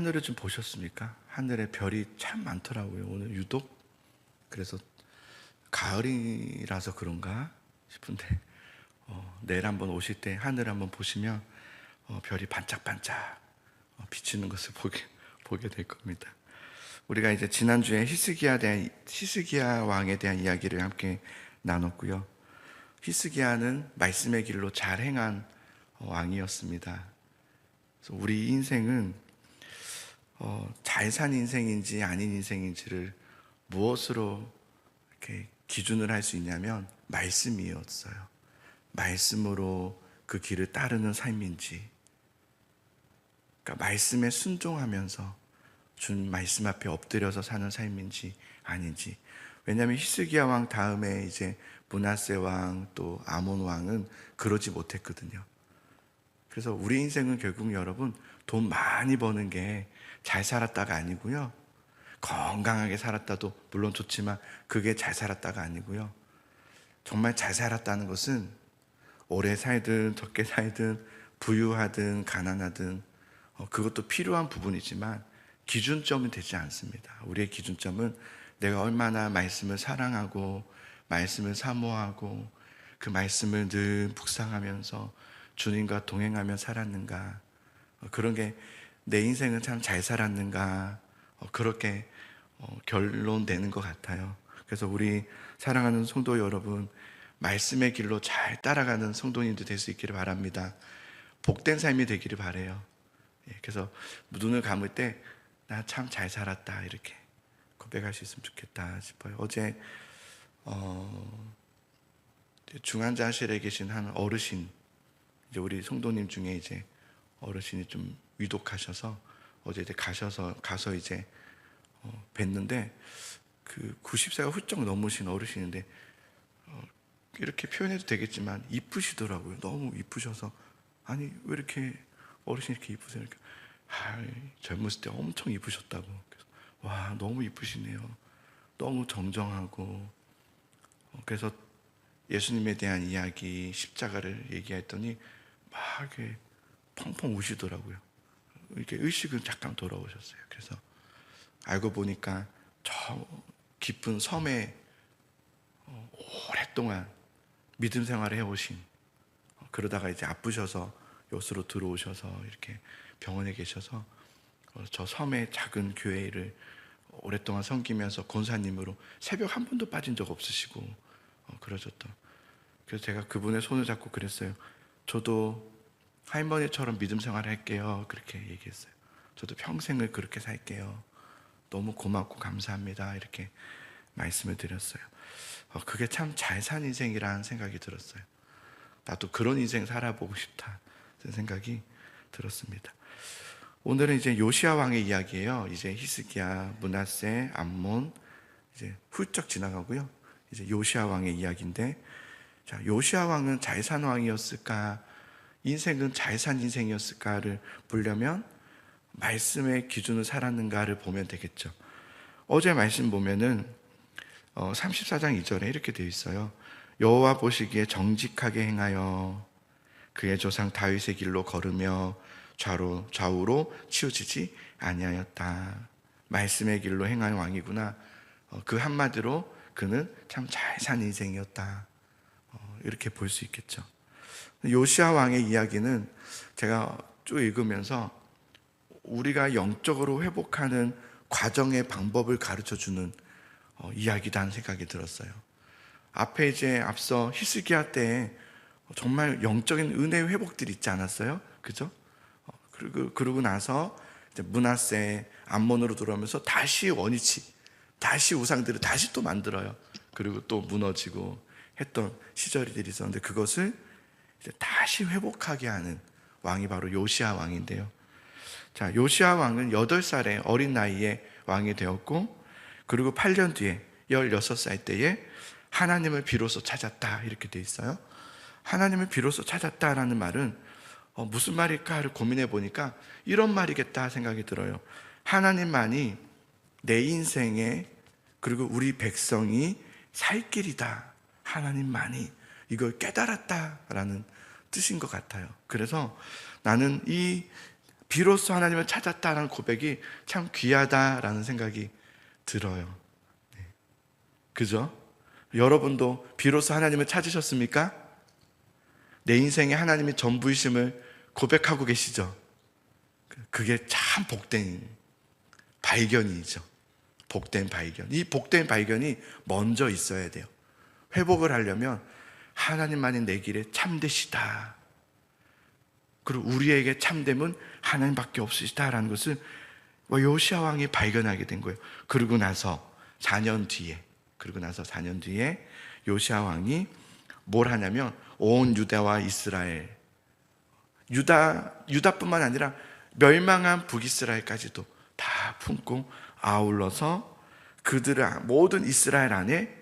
하늘을 좀 보셨습니까? 하늘에 별이 참 많더라고요. 오늘 유독 그래서 가을이라서 그런가 싶은데 어, 내일 한번 오실 때 하늘 한번 보시면 어, 별이 반짝반짝 어, 비치는 것을 보게 보게 될 겁니다. 우리가 이제 지난주에 히스기야 대한 히스기야 왕에 대한 이야기를 함께 나눴고요. 히스기야는 말씀의 길로 잘 행한 어, 왕이었습니다. 우리 인생은 어, 잘 산 인생인지 아닌 인생인지를 무엇으로 이렇게 기준을 할 수 있냐면 말씀이었어요. 말씀으로 그 길을 따르는 삶인지, 그러니까 말씀에 순종하면서 준 말씀 앞에 엎드려서 사는 삶인지 아닌지. 왜냐하면 히스기야 왕 다음에 이제 문하세 왕 또 아몬 왕은 그러지 못했거든요. 그래서 우리 인생은 결국 여러분 돈 많이 버는 게 잘 살았다가 아니고요. 건강하게 살았다도 물론 좋지만 그게 잘 살았다가 아니고요. 정말 잘 살았다는 것은 오래 살든 적게 살든 부유하든 가난하든 어, 그것도 필요한 부분이지만 기준점이 되지 않습니다. 우리의 기준점은 내가 얼마나 말씀을 사랑하고 말씀을 사모하고 그 말씀을 늘 묵상하면서 주님과 동행하며 살았는가 어, 그런 게 내 인생은 참 잘 살았는가 어, 그렇게 어, 결론되는 것 같아요. 그래서 우리 사랑하는 성도 여러분 말씀의 길로 잘 따라가는 성도님들 될수 있기를 바랍니다. 복된 삶이 되기를 바래요. 예, 그래서 눈을 감을 때 나 참 잘 살았다 이렇게 고백할 수 있으면 좋겠다 싶어요. 어제 어, 중환자실에 계신 한 어르신 이제 우리 성도님 중에 이제 어르신이 좀 위독하셔서 어제 이제 가셔서 가서 이제 어, 뵀는데 그 90세가 훌쩍 넘으신 어르신인데 어, 이렇게 표현해도 되겠지만 이쁘시더라고요. 너무 이쁘셔서 아니 왜 이렇게 어르신 이렇게 이쁘세요? 이렇게 아, 젊었을 때 엄청 이쁘셨다고. 와 너무 이쁘시네요. 너무 정정하고 어, 그래서 예수님에 대한 이야기 십자가를 얘기했더니 막 이렇게 펑펑 우시더라고요. 이렇게 의식은 잠깐 돌아오셨어요. 그래서 알고 보니까 저 깊은 섬에 어, 오랫동안 믿음 생활을 해오신 어, 그러다가 이제 아프셔서 요수로 들어오셔서 이렇게 병원에 계셔서 어, 저 섬의 작은 교회를 오랫동안 섬기면서 권사님으로 새벽 한 번도 빠진 적 없으시고 어, 그러셨던 그래서 제가 그분의 손을 잡고 그랬어요. 저도 할머니처럼 믿음 생활을 할게요. 그렇게 얘기했어요. 저도 평생을 그렇게 살게요. 너무 고맙고 감사합니다. 이렇게 말씀을 드렸어요. 어, 그게 참 잘 산 인생이라는 생각이 들었어요. 나도 그런 인생 살아보고 싶다. 그런 생각이 들었습니다. 오늘은 이제 요시아 왕의 이야기예요. 이제 히스기야, 문하세, 암몬 이제 훌쩍 지나가고요. 이제 요시아 왕의 이야기인데, 자 요시아 왕은 잘 산 왕이었을까? 인생은 잘 산 인생이었을까를 보려면 말씀의 기준을 살았는가를 보면 되겠죠. 어제 말씀 보면은 어, 34장 2절에 이렇게 되어 있어요. 여호와 보시기에 정직하게 행하여 그의 조상 다윗의 길로 걸으며 좌로 좌우로 치우치지 아니하였다. 말씀의 길로 행하는 왕이구나. 어, 그 한마디로 그는 참 잘 산 인생이었다. 어, 이렇게 볼 수 있겠죠. 요시아 왕의 이야기는 제가 쭉 읽으면서 우리가 영적으로 회복하는 과정의 방법을 가르쳐 주는 어, 이야기다는 생각이 들었어요. 앞에 이제 앞서 히스기야 때 정말 영적인 은혜 회복들이 있지 않았어요? 그죠? 어, 그리고 그러고 나서 문하세 암몬으로 돌아오면서 다시 원위치, 다시 우상들을 다시 또 만들어요. 그리고 또 무너지고 했던 시절들이 있었는데 그것을 다시 회복하게 하는 왕이 바로 요시아 왕인데요. 자, 요시아 왕은 8살의 어린 나이에 왕이 되었고, 그리고 8년 뒤에 16살 때에 하나님을 비로소 찾았다. 이렇게 돼 있어요. 하나님을 비로소 찾았다라는 말은 어, 무슨 말일까를 고민해 보니까 이런 말이겠다 생각이 들어요. 하나님만이 내 인생에 그리고 우리 백성이 살 길이다. 하나님만이 이걸 깨달았다라는 뜻인 것 같아요. 그래서 나는 이 비로소 하나님을 찾았다라는 고백이 참 귀하다라는 생각이 들어요. 네. 그죠? 여러분도 비로소 하나님을 찾으셨습니까? 내 인생에 하나님이 전부이심을 고백하고 계시죠? 그게 참 복된 발견이죠. 복된 발견. 이 복된 발견이 먼저 있어야 돼요. 회복을 하려면 하나님만이 내 길에 참되시다. 그리고 우리에게 참됨은 하나님밖에 없으시다라는 것을 요시아 왕이 발견하게 된 거예요. 그러고 나서 4년 뒤에 그러고 나서 4년 뒤에 요시아 왕이 뭘 하냐면 온 유다와 이스라엘 유다 유다뿐만 아니라 멸망한 북이스라엘까지도 다 품고 아울러서 그들의 모든 이스라엘 안에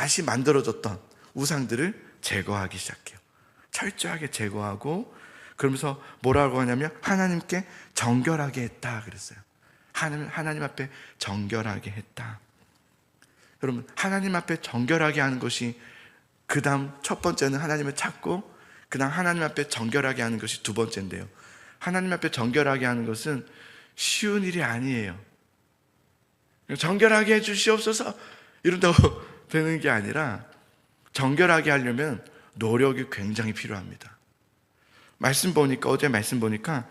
다시 만들어졌던 우상들을 제거하기 시작해요. 철저하게 제거하고 그러면서 뭐라고 하냐면 하나님께 정결하게 했다 그랬어요. 하나님 하나님 앞에 정결하게 했다. 여러분 하나님 앞에 정결하게 하는 것이 그 다음 첫 번째는 하나님을 찾고 그 다음 하나님 앞에 정결하게 하는 것이 두 번째인데요. 하나님 앞에 정결하게 하는 것은 쉬운 일이 아니에요. 정결하게 해 주시옵소서 이런다고 되는 게 아니라 정결하게 하려면 노력이 굉장히 필요합니다. 말씀 보니까 어제 말씀 보니까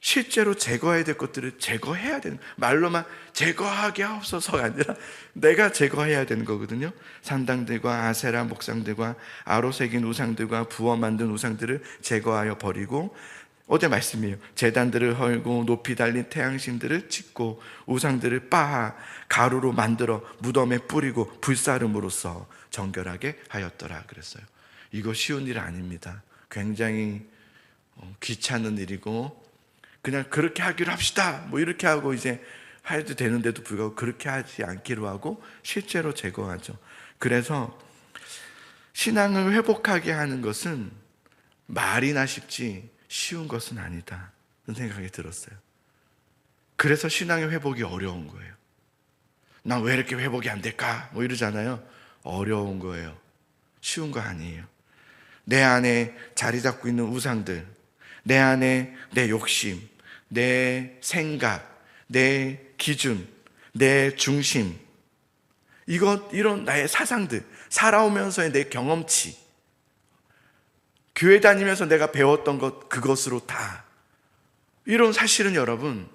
실제로 제거해야 될 것들을 제거해야 되는 말로만 제거하게 하옵소서가 아니라 내가 제거해야 되는 거거든요. 산당들과 아세라 목상들과 아로 새긴 우상들과 부어 만든 우상들을 제거하여 버리고 어제 말씀이에요. 재단들을 헐고 높이 달린 태양신들을 찍고 우상들을 빻아 가루로 만들어 무덤에 뿌리고 불사름으로써 정결하게 하였더라 그랬어요. 이거 쉬운 일 아닙니다. 굉장히 어, 귀찮은 일이고 그냥 그렇게 하기로 합시다. 뭐 이렇게 하고 이제 해도 되는데도 불구하고 그렇게 하지 않기로 하고 실제로 제거하죠. 그래서 신앙을 회복하게 하는 것은 말이나 쉽지 쉬운 것은 아니다. 생각이 들었어요. 그래서 신앙의 회복이 어려운 거예요. 난 왜 이렇게 회복이 안 될까? 뭐 이러잖아요. 어려운 거예요. 쉬운 거 아니에요. 내 안에 자리 잡고 있는 우상들, 내 안에 내 욕심, 내 생각, 내 기준, 내 중심, 이것, 이런 나의 사상들, 살아오면서의 내 경험치, 교회 다니면서 내가 배웠던 것, 그것으로 다. 이런 사실은 여러분,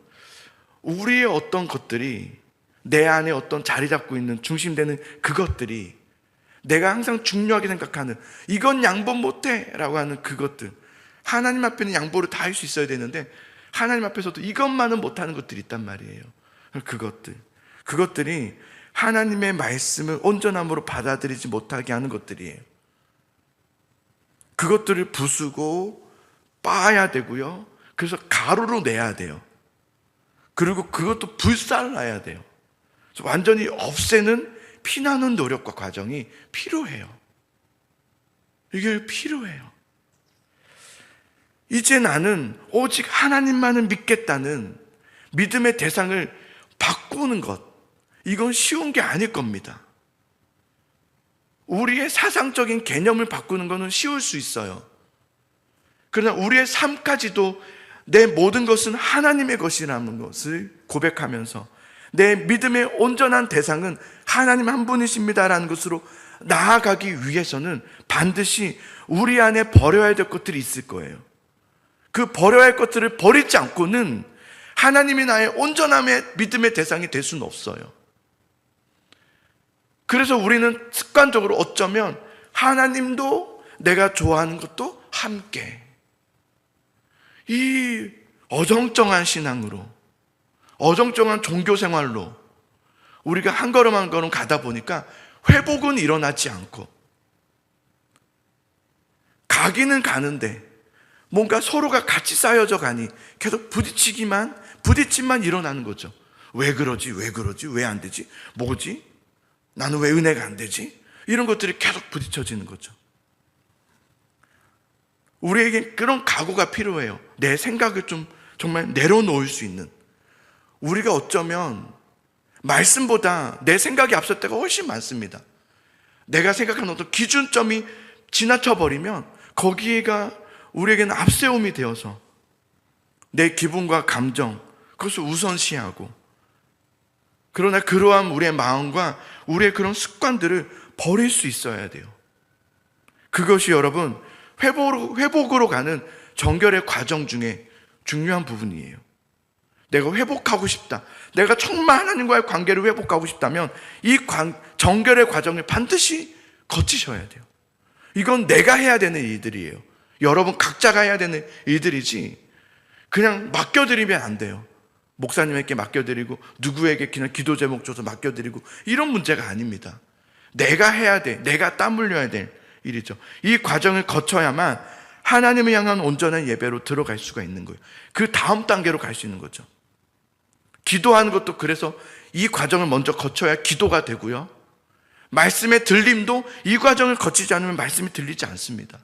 우리의 어떤 것들이 내 안에 어떤 자리 잡고 있는 중심되는 그것들이 내가 항상 중요하게 생각하는 이건 양보 못해 라고 하는 그것들. 하나님 앞에는 양보를 다 할 수 있어야 되는데 하나님 앞에서도 이것만은 못하는 것들이 있단 말이에요. 그것들. 그것들이 하나님의 말씀을 온전함으로 받아들이지 못하게 하는 것들이에요. 그것들을 부수고 빠야 되고요. 그래서 가루로 내야 돼요. 그리고 그것도 불살라야 돼요. 완전히 없애는 피나는 노력과 과정이 필요해요. 이게 필요해요. 이제 나는 오직 하나님만을 믿겠다는 믿음의 대상을 바꾸는 것, 이건 쉬운 게 아닐 겁니다. 우리의 사상적인 개념을 바꾸는 것은 쉬울 수 있어요. 그러나 우리의 삶까지도 내 모든 것은 하나님의 것이라는 것을 고백하면서 내 믿음의 온전한 대상은 하나님 한 분이십니다라는 것으로 나아가기 위해서는 반드시 우리 안에 버려야 될 것들이 있을 거예요. 그 버려야 할 것들을 버리지 않고는 하나님이 나의 온전함의 믿음의 대상이 될 수는 없어요. 그래서 우리는 습관적으로 어쩌면 하나님도 내가 좋아하는 것도 함께 이 어정쩡한 신앙으로 어정쩡한 종교 생활로 우리가 한 걸음 한 걸음 가다 보니까 회복은 일어나지 않고 가기는 가는데 뭔가 서로가 같이 쌓여져 가니 계속 부딪히기만 부딪힘만 일어나는 거죠. 왜 그러지? 왜 그러지? 왜 안 되지? 뭐지? 나는 왜 은혜가 안 되지? 이런 것들이 계속 부딪혀지는 거죠. 우리에게 그런 각오가 필요해요. 내 생각을 좀 정말 내려놓을 수 있는. 우리가 어쩌면 말씀보다 내 생각이 앞설 때가 훨씬 많습니다. 내가 생각하는 어떤 기준점이 지나쳐 버리면 거기에가 우리에게는 앞세움이 되어서 내 기분과 감정 그것을 우선시하고 그러나 그러한 우리의 마음과 우리의 그런 습관들을 버릴 수 있어야 돼요. 그것이 여러분 회복으로, 회복으로 가는 정결의 과정 중에 중요한 부분이에요. 내가 회복하고 싶다. 내가 정말 하나님과의 관계를 회복하고 싶다면 이 관, 정결의 과정을 반드시 거치셔야 돼요. 이건 내가 해야 되는 일들이에요. 여러분 각자가 해야 되는 일들이지 그냥 맡겨드리면 안 돼요. 목사님에게 맡겨드리고 누구에게 그냥 기도 제목 줘서 맡겨드리고 이런 문제가 아닙니다. 내가 해야 돼. 내가 땀 흘려야 될 일이죠. 이 과정을 거쳐야만 하나님을 향한 온전한 예배로 들어갈 수가 있는 거예요. 그 다음 단계로 갈 수 있는 거죠. 기도하는 것도 그래서 이 과정을 먼저 거쳐야 기도가 되고요. 말씀의 들림도 이 과정을 거치지 않으면 말씀이 들리지 않습니다.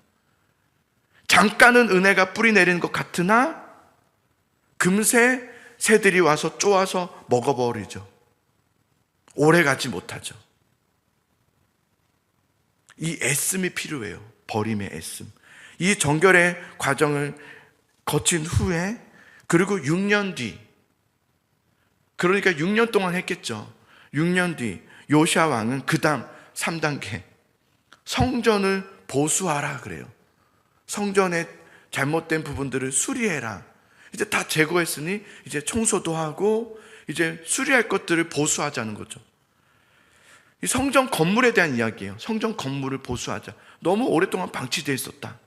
잠깐은 은혜가 뿌리 내리는 것 같으나 금세 새들이 와서 쪼아서 먹어버리죠. 오래 가지 못하죠. 이 애씀이 필요해요. 버림의 애씀. 이 정결의 과정을 거친 후에 그리고 6년 뒤 그러니까 6년 동안 했겠죠. 6년 뒤 요시아 왕은 그다음 3단계 성전을 보수하라 그래요. 성전의 잘못된 부분들을 수리해라. 이제 다 제거했으니 이제 청소도 하고 이제 수리할 것들을 보수하자는 거죠. 이 성전 건물에 대한 이야기예요. 성전 건물을 보수하자. 너무 오랫동안 방치되어 있었다.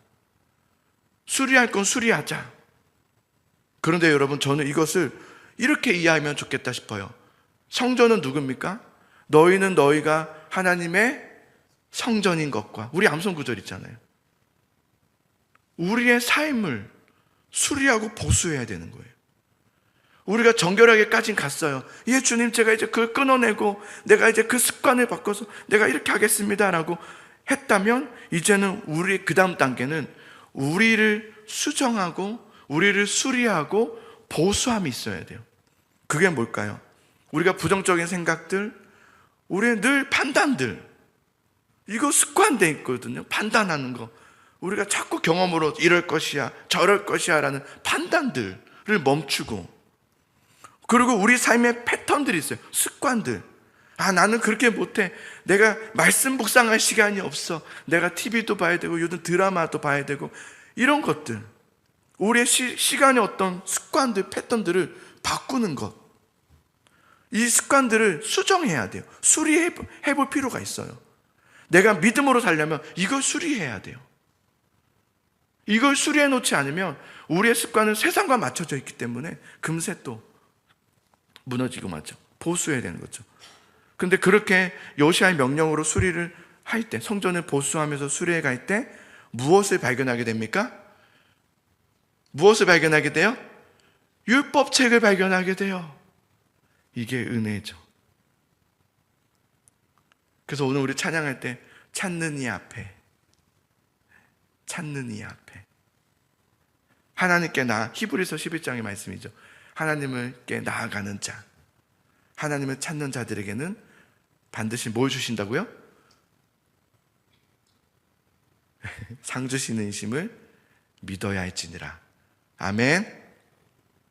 수리할 건 수리하자. 그런데 여러분, 저는 이것을 이렇게 이해하면 좋겠다 싶어요. 성전은 누굽니까? 너희는 너희가 하나님의 성전인 것과 우리 암송 구절 있잖아요. 우리의 삶을 수리하고 보수해야 되는 거예요. 우리가 정결하게까지 갔어요. 예, 주님, 제가 이제 그걸 끊어내고 내가 이제 그 습관을 바꿔서 내가 이렇게 하겠습니다라고 했다면 이제는 우리 그 다음 단계는 우리를 수정하고 우리를 수리하고 보수함이 있어야 돼요. 그게 뭘까요? 우리가 부정적인 생각들, 우리의 늘 판단들, 이거 습관돼 있거든요. 판단하는 거. 우리가 자꾸 경험으로 이럴 것이야, 저럴 것이야 라는 판단들을 멈추고 그리고 우리 삶의 패턴들이 있어요. 습관들. 아, 나는 그렇게 못해. 내가 말씀 묵상할 시간이 없어. 내가 TV도 봐야 되고, 요즘 드라마도 봐야 되고, 이런 것들. 우리의 시, 시간의 어떤 습관들, 패턴들을 바꾸는 것. 이 습관들을 수정해야 돼요. 수리해 볼 필요가 있어요. 내가 믿음으로 살려면 이걸 수리해야 돼요. 이걸 수리해 놓지 않으면 우리의 습관은 세상과 맞춰져 있기 때문에 금세 또 무너지고 맞죠. 보수해야 되는 거죠. 근데 그렇게 요시아의 명령으로 수리를 할 때, 성전을 보수하면서 수리해 갈 때 무엇을 발견하게 됩니까? 무엇을 발견하게 돼요? 율법책을 발견하게 돼요. 이게 은혜죠. 그래서 오늘 우리 찬양할 때 찾는 이 앞에 찾는 이 앞에 하나님께 나 히브리서 11장의 말씀이죠. 하나님을께 나아가는 자 하나님을 찾는 자들에게는 반드시 뭘 주신다고요? 상 주시는 이심을 믿어야 할지니라. 아멘.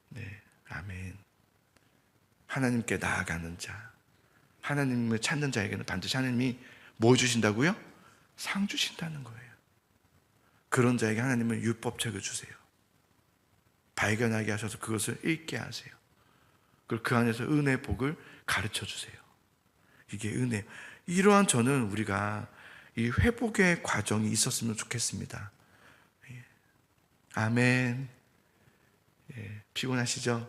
네, 아멘. 하나님께 나아가는 자, 하나님을 찾는 자에게는 반드시 하나님이 뭐 주신다고요? 상 주신다는 거예요. 그런 자에게 하나님은 율법책을 주세요. 발견하게 하셔서 그것을 읽게 하세요. 그리고 그 안에서 은혜 복을 가르쳐 주세요. 이게 은혜. 이러한 저는 우리가 이 회복의 과정이 있었으면 좋겠습니다. 예. 아멘. 예, 피곤하시죠?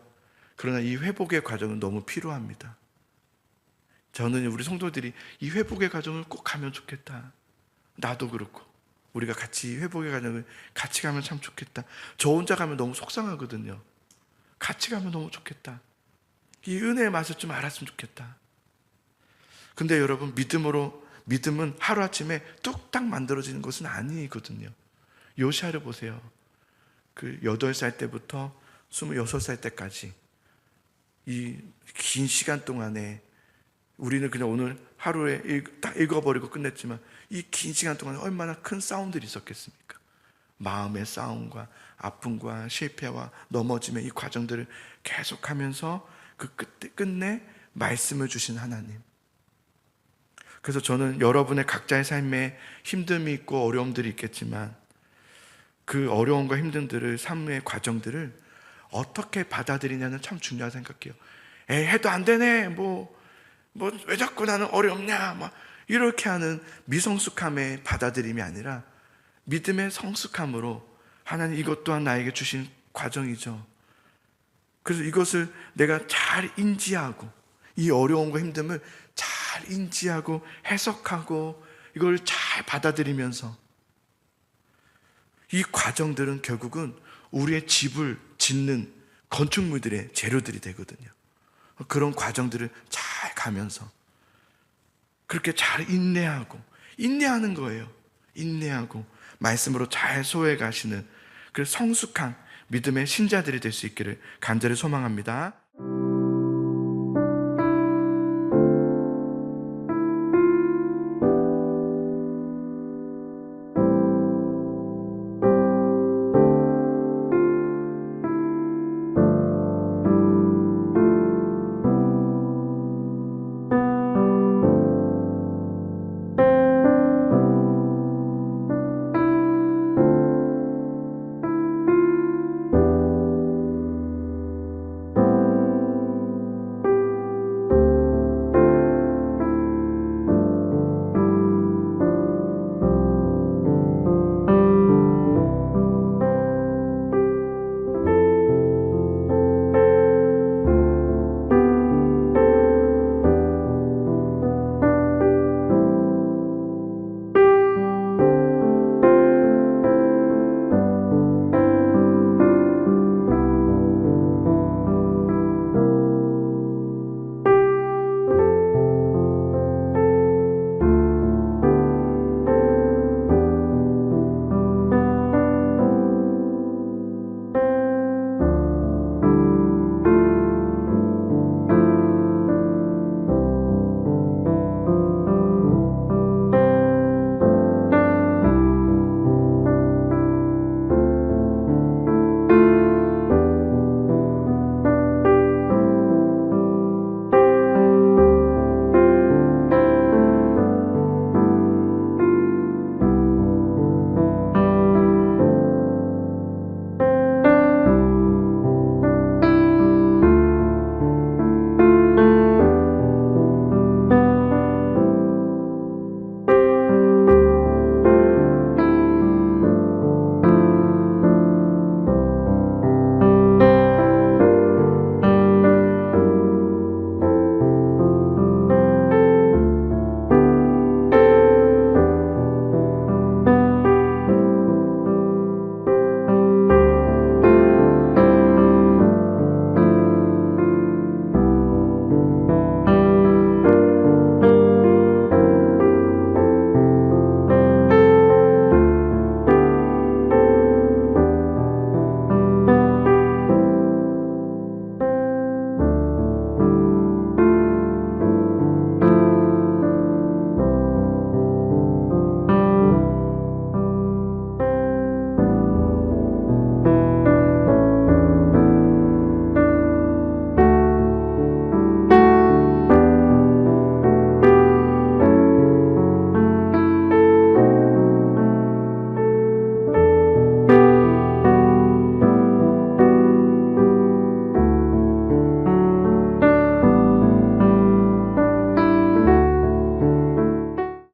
그러나 이 회복의 과정은 너무 필요합니다. 저는 우리 성도들이 이 회복의 과정을 꼭 가면 좋겠다. 나도 그렇고. 우리가 같이 회복의 과정을 같이 가면 참 좋겠다. 저 혼자 가면 너무 속상하거든요. 같이 가면 너무 좋겠다. 이 은혜의 맛을 좀 알았으면 좋겠다. 근데 여러분, 믿음으로, 믿음은 하루아침에 뚝딱 만들어지는 것은 아니거든요. 요시아를 보세요. 그 8살 때부터 26살 때까지 이 긴 시간 동안에 우리는 그냥 오늘 하루에 딱 읽어버리고 끝냈지만 이 긴 시간 동안에 얼마나 큰 싸움들이 있었겠습니까? 마음의 싸움과 아픔과 실패와 넘어짐의 이 과정들을 계속하면서 그 끝, 끝내 말씀을 주신 하나님. 그래서 저는 여러분의 각자의 삶에 힘듦이 있고 어려움들이 있겠지만 그 어려움과 힘듦들을 삶의 과정들을 어떻게 받아들이냐는 참 중요하다 생각해요. 에 해도 안 되네. 뭐 뭐 왜 자꾸 나는 어렵냐. 막 이렇게 하는 미성숙함의 받아들임이 아니라 믿음의 성숙함으로 하나님 이것 또한 나에게 주신 과정이죠. 그래서 이것을 내가 잘 인지하고 이 어려움과 힘듦을 잘 인지하고 해석하고 이걸 잘 받아들이면서 이 과정들은 결국은 우리의 집을 짓는 건축물들의 재료들이 되거든요. 그런 과정들을 잘 가면서 그렇게 잘 인내하고 인내하는 거예요. 인내하고 말씀으로 잘 소해 가시는 그 성숙한 믿음의 신자들이 될 수 있기를 간절히 소망합니다.